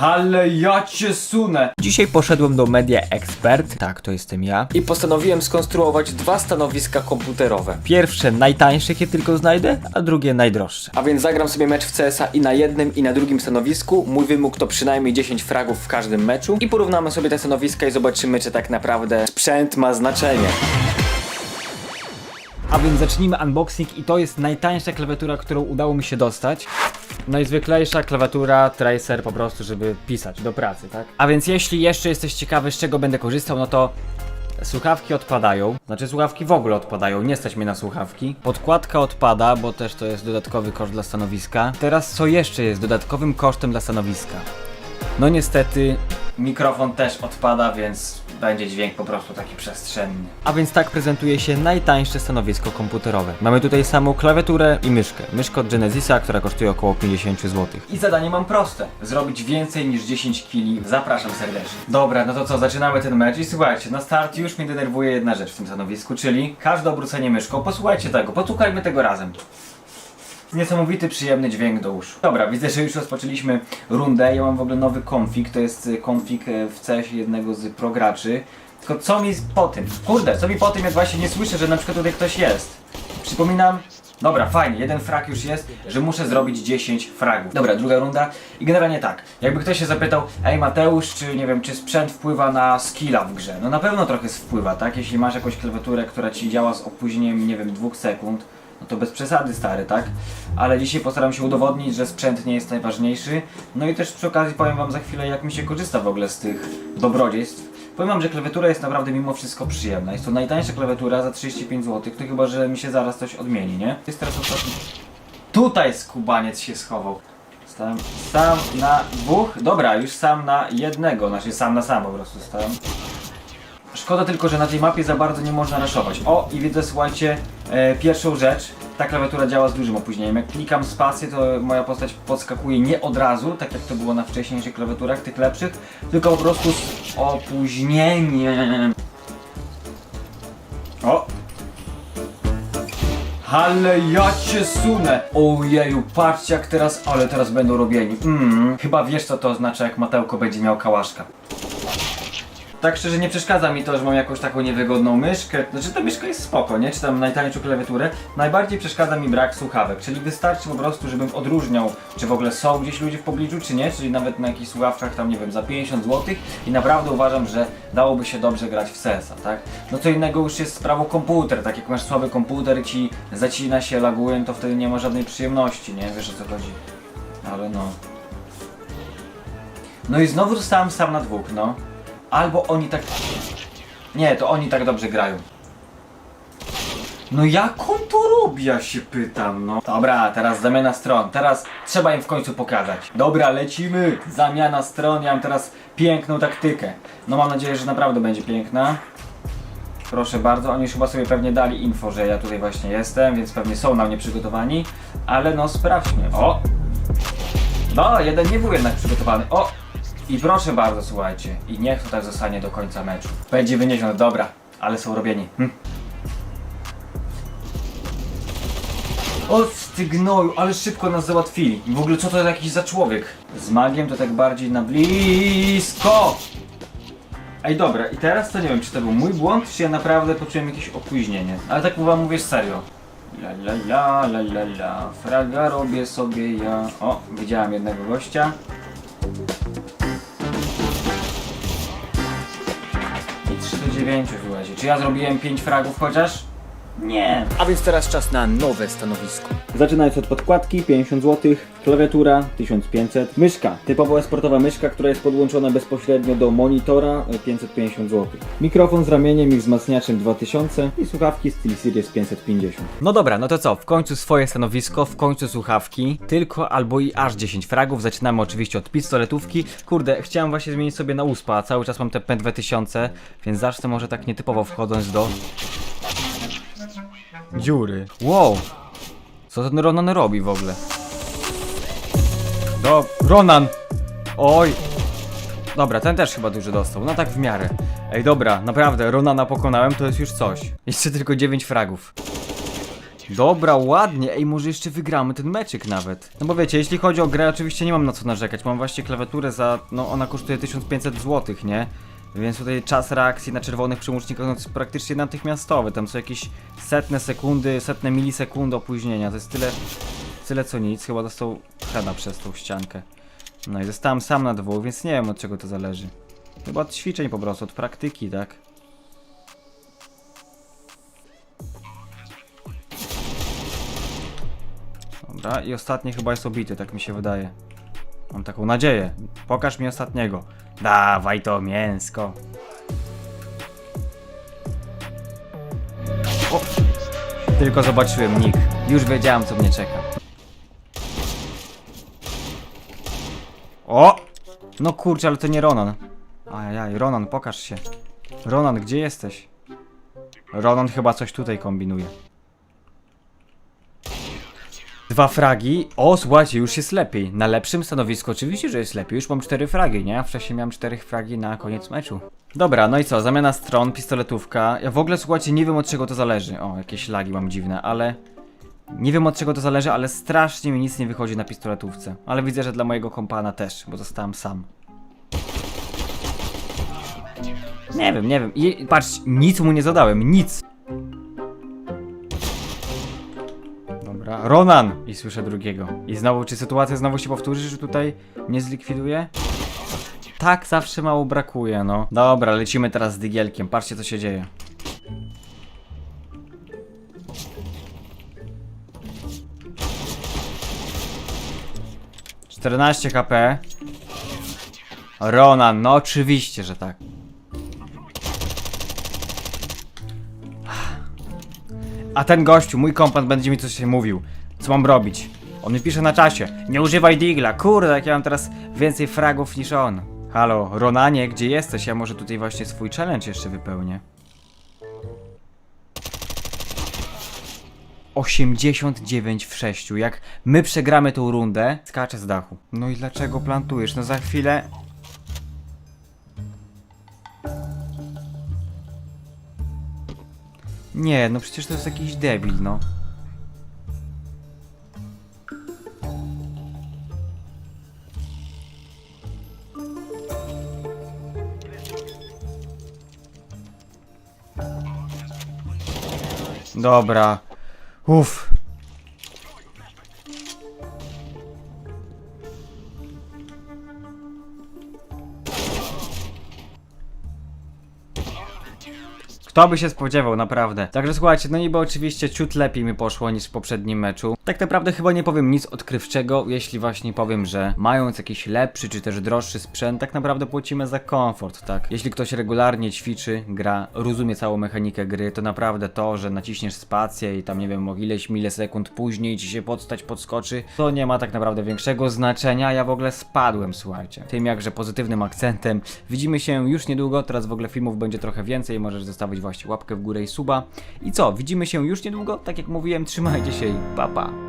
Ale ja cię sunę! Dzisiaj poszedłem do Media Expert, tak to jestem ja. I postanowiłem skonstruować dwa stanowiska komputerowe. Pierwsze najtańsze, jakie tylko znajdę, a drugie najdroższe. A więc zagram sobie mecz w CS-a i na jednym i na drugim stanowisku. Mój wymóg to przynajmniej 10 fragów w każdym meczu. I porównamy sobie te stanowiska i zobaczymy, czy tak naprawdę sprzęt ma znaczenie. A więc zacznijmy unboxing i to jest najtańsza klawiatura, którą udało mi się dostać. Najzwyklejsza klawiatura Tracer po prostu, żeby pisać do pracy, tak? A więc jeśli jeszcze jesteś ciekawy, z czego będę korzystał, no to słuchawki odpadają. Znaczy słuchawki w ogóle odpadają, nie stać mnie na słuchawki. Podkładka odpada, bo też to jest dodatkowy koszt dla stanowiska. Teraz co jeszcze jest dodatkowym kosztem dla stanowiska? No niestety mikrofon też odpada, więc będzie dźwięk po prostu taki przestrzenny. A więc tak prezentuje się najtańsze stanowisko komputerowe. Mamy tutaj samą klawiaturę i myszkę. Myszkę od Genesisa, która kosztuje około 50 zł. I zadanie mam proste. Zrobić więcej niż 10 kili. Zapraszam serdecznie. Dobra, no to co, zaczynamy ten mecz i słuchajcie, na start już mnie denerwuje jedna rzecz w tym stanowisku, czyli każde obrócenie myszką. Posłuchajcie tego, posłuchajmy tego razem. Niesamowity, przyjemny dźwięk do uszu. Dobra, widzę, że już rozpoczęliśmy rundę. Ja mam w ogóle nowy config, to jest y, config y, w CS jednego z prograczy. Tylko co mi po tym? Kurde, co mi po tym, jak właśnie nie słyszę, że na przykład tutaj ktoś jest? Przypominam, Dobra, fajnie, jeden frag już jest, że muszę zrobić 10 fragów. Dobra, druga runda i generalnie tak, jakby ktoś się zapytał, ej Mateusz, czy nie wiem, czy sprzęt wpływa na skilla w grze? No na pewno trochę wpływa, tak? Jeśli masz jakąś klawiaturę, która ci działa z opóźnieniem, nie wiem, dwóch sekund, no to bez przesady stary, tak? Ale dzisiaj postaram się udowodnić, że sprzęt nie jest najważniejszy. No i też przy okazji powiem wam za chwilę, jak mi się korzysta w ogóle z tych dobrodziejstw. Powiem wam, że klawiatura jest naprawdę mimo wszystko przyjemna. Jest to najtańsza klawiatura za 35 zł, to chyba, że mi się zaraz coś odmieni, nie? Jest teraz ostatni. Tutaj skubaniec się schował. Stałem sam na dwóch. Dobra, już sam na jednego, znaczy sam na sam po prostu stałem. Szkoda tylko, że na tej mapie za bardzo nie można raszować. O, i widzę, słuchajcie, e, pierwszą rzecz. Ta klawiatura działa z dużym opóźnieniem. Jak klikam spację, to moja postać podskakuje nie od razu, tak jak to było na wcześniejszych klawiaturach, tych lepszych, tylko po prostu z opóźnieniem. O! Ale ja cię sunę! Ojeju, patrzcie jak teraz, ale teraz będą robieni. Mm, chyba wiesz co to oznacza, jak Matełko będzie miał kałaszka. Tak szczerze nie przeszkadza mi to, że mam jakąś taką niewygodną myszkę. Znaczy ta myszka jest spoko, nie? Czy tam najtańszą klawiaturę. Najbardziej przeszkadza mi brak słuchawek, czyli wystarczy po prostu, żebym odróżniał, czy w ogóle są gdzieś ludzie w pobliżu, czy nie, czyli nawet na jakichś słuchawkach tam, nie wiem, za 50 zł i naprawdę uważam, że dałoby się dobrze grać w CS-a, tak? No co innego już jest sprawą komputer, tak jak masz słaby komputer ci zacina się, laguje, to wtedy nie ma żadnej przyjemności, nie? Wiesz o co chodzi. Ale no... No i znowu zostałem sam na dwóch, no. Albo oni tak... Nie, to oni tak dobrze grają. No jak on to robi, ja się pytam, no. Dobra, teraz zamiana stron. Teraz trzeba im w końcu pokazać. Dobra, lecimy. Zamiana stron. Ja mam teraz piękną taktykę. No mam nadzieję, że naprawdę będzie piękna. Proszę bardzo, oni już chyba sobie pewnie dali info, że ja tutaj właśnie jestem, więc pewnie są na mnie przygotowani. Ale no sprawdźmy. O! No, jeden nie był jednak przygotowany. O! I proszę bardzo, słuchajcie. I niech to tak zostanie do końca meczu. Będzie wyniesiony, dobra, ale są robieni. Hm. O ale szybko nas załatwili. W ogóle co to jakiś za człowiek? Z magiem to tak bardziej na blisko. Ej dobra, i teraz to nie wiem, czy to był mój błąd, czy ja naprawdę poczułem jakieś opóźnienie. Ale tak wam mówię serio. La la la la la la, fraga robię sobie ja. O, widziałem jednego gościa. I 3 do 9 słuchajcie. Czy ja zrobiłem 5 fragów chociaż? Nie. A więc teraz czas na nowe stanowisko. Zaczynając od podkładki 50 zł, klawiatura 1500, myszka, typowo sportowa myszka, która jest podłączona bezpośrednio do monitora e, 550 zł. Mikrofon z ramieniem i wzmacniaczem 2000 i słuchawki SteelSeries 550. No dobra, no to co, w końcu swoje stanowisko, w końcu słuchawki, tylko albo i aż 10 fragów, zaczynamy oczywiście od pistoletówki. Kurde, chciałem właśnie zmienić sobie na USPA, a cały czas mam te P2000, więc zacznę może tak nietypowo wchodząc do dziury. Wow! Co ten Ronan robi w ogóle? Do... Ronan! Oj! Dobra, ten też chyba duży dostał, no tak w miarę. Ej, dobra, naprawdę, Ronana pokonałem, to jest już coś. Jeszcze tylko 9 fragów. Dobra, ładnie. Ej, może jeszcze wygramy ten meczyk nawet. No bo wiecie, jeśli chodzi o grę, oczywiście nie mam na co narzekać. Mam właśnie klawiaturę za, no ona kosztuje 1500 zł, nie? Więc tutaj czas reakcji na czerwonych przełącznikach no, jest praktycznie natychmiastowy. Tam są jakieś setne sekundy, setne milisekundy opóźnienia. To jest tyle, tyle co nic. Chyba dostał heada przez tą ściankę. No i zostałem sam na dwóch, więc nie wiem od czego to zależy. Chyba od ćwiczeń po prostu, od praktyki, tak? Dobra, i ostatni chyba jest obity, tak mi się wydaje. Mam taką nadzieję. Pokaż mi ostatniego. Dawaj to mięsko. O! Tylko zobaczyłem nick. Już wiedziałem co mnie czeka. O! No kurczę, ale to nie Ronan. Ajajaj, Ronan, pokaż się. Ronan, gdzie jesteś? Ronan chyba coś tutaj kombinuje. Dwa fragi. O, słuchajcie, już jest lepiej. Na lepszym stanowisku oczywiście, że jest lepiej. Już mam cztery fragi, nie? Wcześniej miałem cztery fragi na koniec meczu. Dobra, no i co? Zamiana stron, pistoletówka. Ja w ogóle, słuchajcie, nie wiem od czego to zależy. O, jakieś lagi mam dziwne, ale... Nie wiem od czego to zależy, ale strasznie mi nic nie wychodzi na pistoletówce. Ale widzę, że dla mojego kompana też, bo zostałem sam. Nie wiem, nie wiem. I patrz, nic mu nie zadałem, nic. Dobra, Ronan! I słyszę drugiego. I znowu, czy sytuacja znowu się powtórzy, że tutaj nie zlikwiduje? Tak, zawsze mało brakuje, no. Dobra, lecimy teraz z Digielkiem. Patrzcie, co się dzieje. Czternaście HP. Ronan, no oczywiście, że tak. A ten gościu, mój kompan, będzie mi coś mówił. Co mam robić? On mi pisze na czasie. Nie używaj digla. Kurde, jak ja mam teraz więcej fragów niż on. Halo, Ronanie, gdzie jesteś? Ja może tutaj właśnie swój challenge jeszcze wypełnię. 89 w 6. Jak my przegramy tą rundę, skaczę z dachu. No i dlaczego plantujesz? No za chwilę. Nie, no przecież to jest jakiś debil, no. Dobra. Uff. Kto by się spodziewał, naprawdę. Także słuchajcie, no niby oczywiście ciut lepiej mi poszło niż w poprzednim meczu. Tak naprawdę chyba nie powiem nic odkrywczego, jeśli właśnie powiem, że mając jakiś lepszy czy też droższy sprzęt, tak naprawdę płacimy za komfort, tak? Jeśli ktoś regularnie ćwiczy, gra, rozumie całą mechanikę gry, to naprawdę to, że naciśniesz spację i tam nie wiem o ileś milisekund później ci się podstać podskoczy, to nie ma tak naprawdę większego znaczenia. Ja w ogóle spadłem, słuchajcie. Tym jakże pozytywnym akcentem. Widzimy się już niedługo, teraz w ogóle filmów będzie trochę więcej, możesz zostawić właśnie łapkę w górę i suba. I co, widzimy się już niedługo, tak jak mówiłem, trzymajcie się i pa pa.